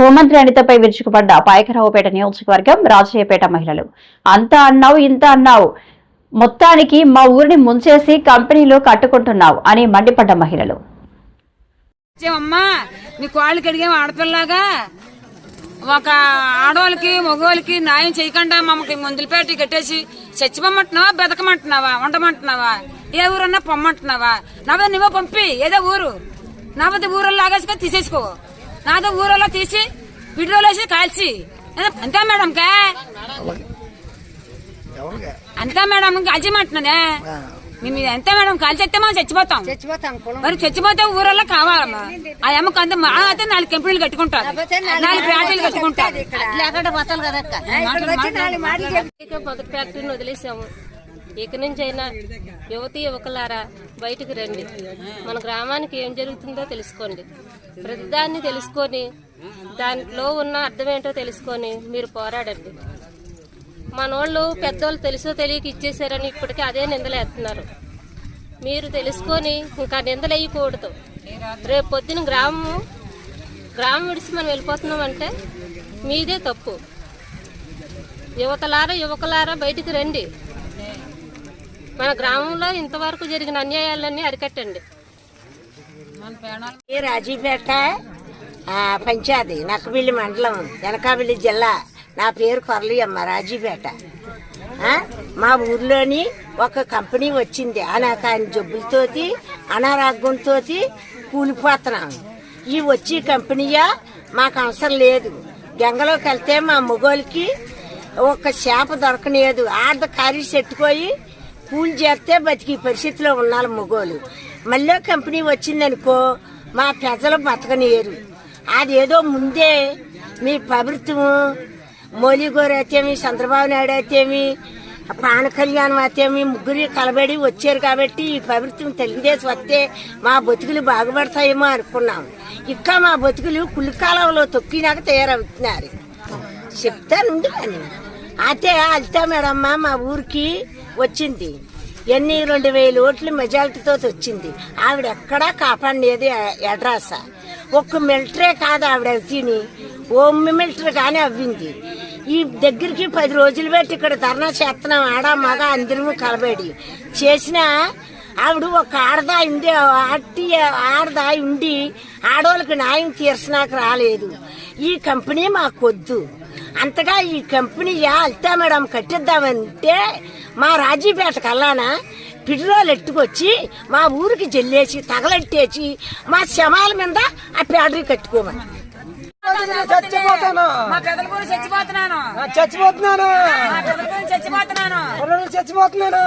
హోంమంత్రి అనితపై విరుచుకుపడ్డ పాయకరావుపేట నియోజకవర్గం రాజయ్యపేట మహిళలు. అంత అన్నావు ఇంత అన్నావు. మొత్తానికి మా ఊరిని ముంచేసి కంపెనీలో కట్టుకుంటున్నావు అని మండిపడ్డ మహిళలు. అమ్మా మీ కోళ్ళకి అడిగాం ఆడపిల్లగా ఒక ఆడవాళ్ళకి మగవాళ్ళకి న్యాయం చేయకుండా మమ్మకి మందులు కట్టేసి చచ్చిపోమంటున్నావా బతకమంటున్నావా ఉండమంటున్నావా? ఏ ఊరన్నా పొమ్మంటున్నావా? నవ్వ నువ్వో పంపి ఏదో ఊరు. నవ్వది ఊరల్లో లాగేసుకొని తీసేసుకో. నాదో ఊరల్లో తీసి విడియోలో వేసి కాల్చి. అంతే మేడం కా? అంతే మేడం కాల్చేయమంటున్నానే మేము అంతే మేడం కాల్చేస్తే మనం చచ్చిపోతాం. చచ్చిపోతాం కులం. మరి చచ్చిపోతే ఊరల్లో కావాలమ్మా. ఆ అమ్మకు అంత మా అయితే నాలుగు కంపెనీలు కట్టుకుంటారు. నాలుగు ఫ్యాక్టరీలు కట్టుకుంటారు ఫ్యాక్టరీని వదిలేసాము. ఇక నుంచి అయినా యువతి యువకులారా బయటకు రండి. మన గ్రామానికి ఏం జరుగుతుందో తెలుసుకోండి. ప్రతిదాన్ని తెలుసుకొని దాంట్లో ఉన్న అర్థమేంటో తెలుసుకొని మీరు పోరాడండి. మనోళ్ళు పెద్దోళ్ళు తెలుసో తెలియక ఇచ్చేసారని ఇప్పటికీ అదే నిందలేస్తున్నారు. మీరు తెలుసుకొని ఇంకా నిందలు వేయకూడదు రేపు పొద్దున గ్రామము గ్రామం విడిచి మనం వెళ్ళిపోతున్నామంటే మీదే తప్పు. యువతలారా యువకులారా బయటికి రండి. మన గ్రామంలో ఇంతవరకు జరిగిన అన్యాయాలన్నీ అరికట్టండి. ఈ రాజీపేట పంచాయతీ నక్కబిల్లి మండలం వెనకాబిల్లి జిల్లా నా పేరు కొరలి అమ్మ రాజీపేట మా ఊర్లోని ఒక కంపెనీ వచ్చింది అనాకాని జబ్బులతోటి అనారోగ్యంతో కూలిపోతున్నాం. ఈ వచ్చి కంపెనీయా మాకు అవసరం లేదు. గంగలోకి వెళ్తే మా మొగోళ్ళకి ఒక చేప దొరకలేదు ఆర్ధ కర్రీ చెట్టుపోయి కూలి చేస్తే బతికి పరిస్థితిలో ఉన్నారు మగోళ్ళు. మళ్ళీ కంపెనీ వచ్చిందనుకో మా ప్రజలు బతకనియరు అదేదో ముందే మీ ప్రభుత్వం మోలీ అయితేమి చంద్రబాబు నాయుడు అయితేమి ప్రాణ కళ్యాణం అయితేమి ముగ్గురు కలబడి వచ్చారు కాబట్టి ఈ ప్రభుత్వం తెలుగుదేశం వస్తే మా బతుకులు బాగుపడతాయేమో అనుకున్నాం. ఇంకా మా బతుకులు కులికాలంలో తొక్కినాక తయారవుతున్నారు. చెప్తాను అని అయితే అల్తా మేడమ్మ మా ఊరికి. వచ్చింది. ఎన్ని రెండు వేల ఓట్లు మెజారిటీతో వచ్చింది. ఆవిడ ఎక్కడా కాపాడేది ఎడ్రాస ఒక్క మిలిటరీ కాదు ఆవిడ తిని ఓ మిలిటరీ కానీ అవ్వింది. ఈ దగ్గరికి పది రోజులు పెట్టి ఇక్కడ ధర్నా చేస్తున్నాం. ఆడ మగ అందరము కలబడి. చేసిన ఆవిడ ఒక ఆడదా ఉండి ఆటి ఆడదా ఉండి ఆడవాళ్ళకి న్యాయం తీర్చడానికి రాలేదు. ఈ కంపెనీ మాకొద్దు. అంతగా ఈ కంపెనీ అల్తా మేడం కట్టిద్దామంటే మా రాజీపేట కల్లాన పిడిరోలు ఎట్టుకొచ్చి మా ఊరికి జల్లేసి తగలెట్టేసి మా శమాల మీద ఆ ప్యాడరీ కట్టుకోమని. చచ్చిపోతాను. చచ్చిపోతున్నాను. చచ్చిపోతున్నాను. చచ్చిపోతున్నాను.